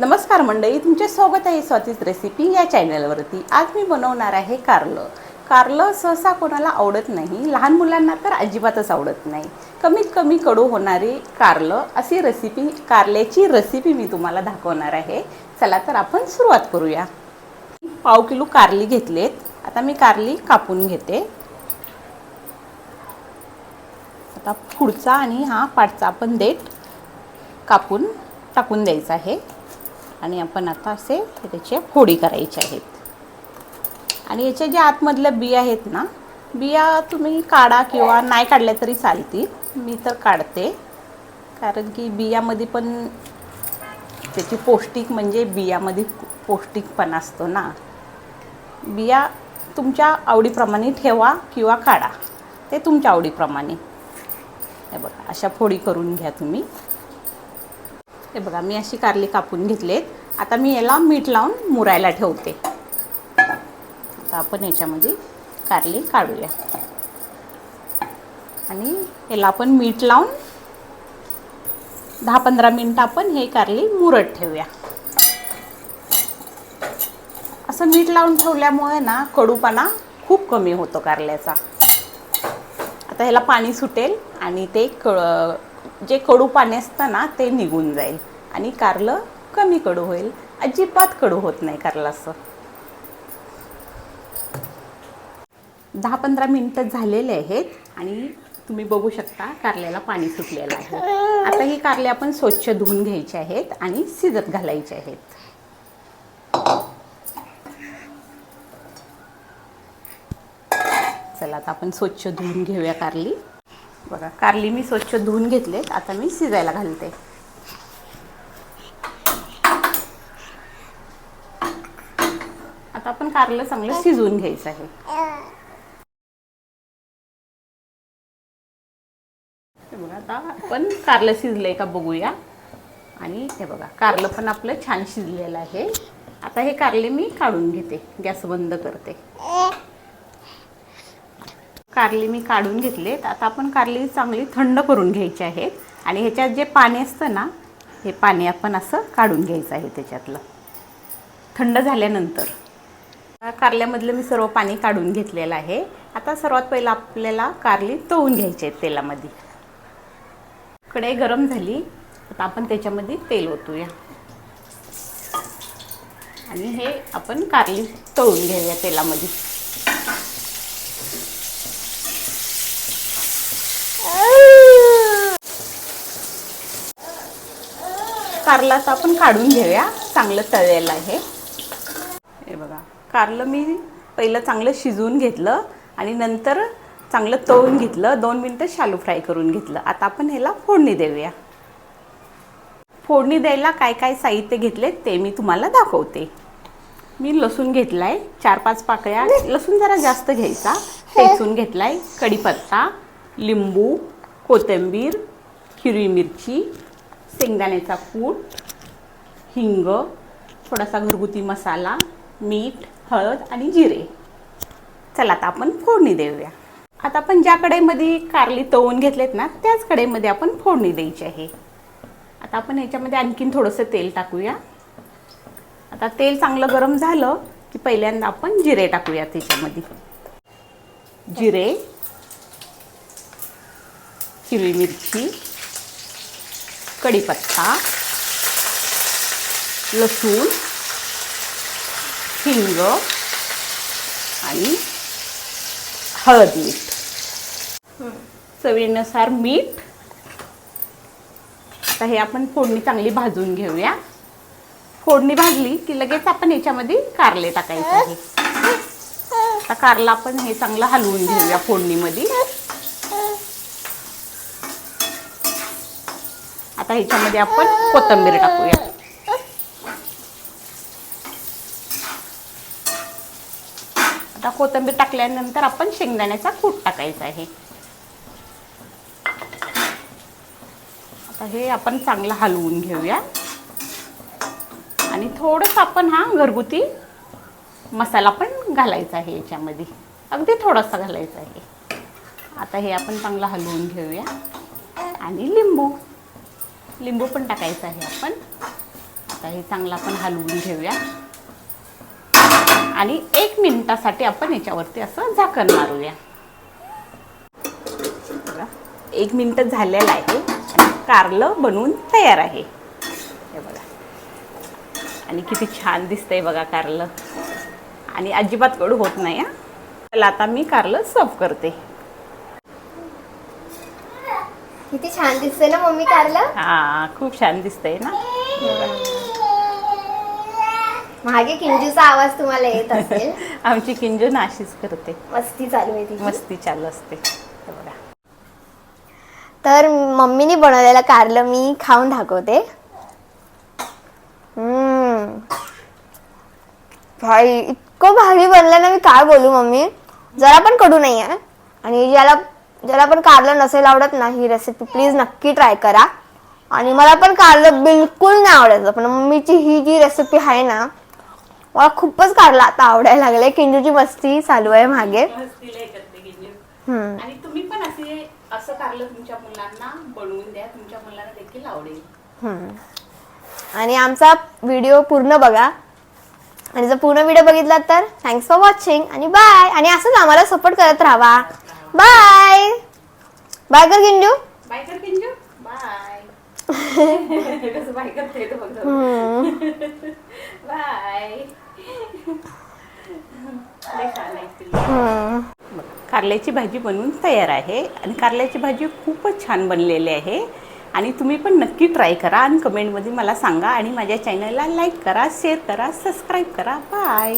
नमस्कार मंडळी तुमचे स्वागत आहे स्वातीच रेसिपी या चॅनलवरती आज मी बनवणार आहे कारलं. कारलं सहसा कोणाला आवडत नाही लहान मुलांना तर अजिबातच आवडत नाही. कमीत कमी कडू होणारी कारलं अशी रेसिपी कारल्याची रेसिपी मी तुम्हाला दाखवणार आहे. चला तर आपण सुरुवात करूया. पाव किलो कारली घेतलेत. आता मी कारली कापून घेते. आता पुढचा आणि हा पाठचा आपण देठ कापून टाकून द्यायचा आहे. आणि आपण आता असे त्याच्या फोडी करायच्या आहेत. आणि याच्या ज्या आतमधल्या बिया आहेत ना बिया तुम्ही काढा किंवा नाही काढल्या तरी चालतील. मी तर काढते. कारण की बियामध्ये पण त्याची पौष्टिक म्हणजे बियामध्ये पौष्टिकपणा असतो ना. बिया तुमच्या आवडीप्रमाणे ठेवा किंवा काढा. ते तुमच्या आवडीप्रमाणे. हे बघा अशा फोडी करून घ्या तुम्ही. हे बघा मी अशी कारली कापून घेतलेत. आता मी याला मीठ लावून मुरायला ठेवते. आता आपण याच्यामध्ये कारली काढूया. आणि याला आपण मीठ लावून दहा पंधरा मिनटं आपण हे कारली मुरत ठेवूया. असं मीठ लावून ठेवल्यामुळे ना कडूपणा खूप कमी होतो कारल्याचा. आता ह्याला पाणी सुटेल आणि ते क जे कडू पाणी असतं ना ते निघून जाईल. आणि कारलं कमी कडू होईल. अजिबात कडू होत नाही कारलं असं दहा पंधरा मिनटं झालेले आहेत आणि तुम्ही बघू शकता कारल्याला पाणी सुटलेलं आहे. आता ही कारले आपण स्वच्छ धुवून घ्यायचे आहेत आणि शिजत घालायचे आहेत. चला आता आपण स्वच्छ धुवून घेऊया कारली. बघा कारली मी स्वच्छ धुवून घेतलेत आता मी शिजायला घालते. आता आपण कारलं चांगलं शिजवून घ्यायचं आहे. हे बघा आता आपण कारलं शिजलंय का बघूया. आणि हे बघा कारलं पण आपलं छान शिजलेलं आहे. आता हे कारले मी काढून घेते गॅस बंद करते. कारली मी काढून घेतलेत आता आपण कारली चांगली थंड करून घ्यायची आहे. आणि ह्याच्यात जे पाणी असतं ना हे पाणी आपण असं काढून घ्यायचं आहे त्याच्यातलं. थंड झाल्यानंतर. कारल्यामधलं मी सर्व पाणी काढून घेतलेलं आहे. आता सर्वात पहिलं आपल्याला कारली तळून घ्यायची आहेत तेलामध्ये. कढई गरम झाली. आता आपण त्याच्यामध्ये तेल ओतूया. आणि हे आपण कारली तळून घेऊया तेलामध्ये. कारला तर आपण काढून घेऊया. चांगलं तळेलं आहे. हे बघा कारलं मी पहिलं चांगलं शिजवून घेतलं आणि नंतर चांगलं तळून घेतलं. दोन मिनटं शालू फ्राय करून घेतलं. आता आपण ह्याला फोडणी देऊया. फोडणी द्यायला काय काय साहित्य घेतले ते मी तुम्हाला दाखवते. मी लसूण घेतला आहे चार पाच पाकळ्या. लसूण जरा जास्त घ्यायचा. ठेचून घेतला आहे कढीपत्ता लिंबू कोथिंबीर हिरवी मिरची शेंगदाण्याचा कूट हिंग थोडासा घरगुती मसाला मीठ हळद आणि जिरे. चला आता आपण फोडणी देऊया. आता आपण ज्या कढईमध्ये कारली तळून घेतलेत ना त्याच कढईमध्ये आपण फोडणी द्यायची आहे. आता आपण याच्यामध्ये आणखीन थोडंसं तेल टाकूया. आता तेल चांगलं गरम झालं की पहिल्यांदा आपण जिरे टाकूया त्याच्यामध्ये जिरे हिरवी मिरची कढीपत्ता लसूण हिंग आणि हळद मीठ. चवीनुसार मीठ. आता हे आपण फोडणी चांगली भाजून घेऊया. फोडणी भाजली की लगेच आपण याच्यामध्ये कारले टाकायचे. आहे आता कारला आपण हे चांगलं हलवून घेऊया फोडणीमध्ये. आता ह्याच्यामध्ये आपण कोथिंबीर टाकूया. आता कोथिंबीर टाकल्यानंतर आपण शेंगदाण्याचा कूट टाकायचा आहे. आता हे आपण चांगलं हलवून घेऊया. आणि थोडंसं आपण हा घरगुती मसाला पण घालायचा आहे याच्यामध्ये. अगदी थोडासा घालायचा आहे. आता हे आपण चांगलं हलवून घेऊया. आणि लिंबू. लिंबू पण टाकायचं आहे आपण. आता हे चांगलं आपण हलवून घेऊया. आणि एक मिनिटासाठी आपण याच्यावरती असं झाकण मारूया. एक मिनटं झालेलं आहे. आणि कारलं बनवून तयार आहे. हे बघा. आणि किती छान दिसतंय बघा कारलं. आणि अजिबात कडू होत नाही चला आता मी कारलं सर्व करते. किती छान दिसते ना मम्मी कारलं? हा खूप छान दिसतंय ना. मागे किंजूचा आवाज तुम्हाला येत असेल. आमची किंजू नाशीच करते. मस्ती चालू आहे तिची. मस्ती चालू असते. हे बघा. तर मम्मीने बनवलेलं कारलं मी खाऊन दाखवते. हम्म. भाई इतकं भारी बनलं ना मी काय बोलू मम्मी? जरा पण कडू नाही आहे आणि ज्याला ज्याला पण कारलं नसेल आवडत ना ही रेसिपी प्लीज नक्की ट्राय करा. आणि मला पण कारलं बिलकुल नाही आवडायचं पण मम्मीची ही जी रेसिपी आहे ना मला खूपच कारलं आता आवडायला लागले किंजूची मस्ती चालू आहे मागे. हम्म. आणि तुम्ही पण असे असं कारलं तुमच्या मुलांना बनवून द्या. तुमच्या मुलांना देखील आवडेल. आणि आमचा व्हिडिओ पूर्ण बघा. आणि जर पूर्ण व्हिडिओ बघितला तर थँक्स फॉर वॉचिंग आणि बाय आणि असंच आम्हाला सपोर्ट करत राहा. बाय. बाय कर किंजू. बाय कर किंजू. बाय. कसं बाय करते ते बघ हम्म. बाय. कारल्याची भाजी बनवून तयार आहे आणि कारल्याची भाजी खूपच छान बनलेली आहे. आणि तुम्ही पण नक्की ट्राय करा आणि कमेंटमध्ये मला सांगा आणि माझ्या चॅनलला लाईक करा शेअर करा सबस्क्राईब करा. बाय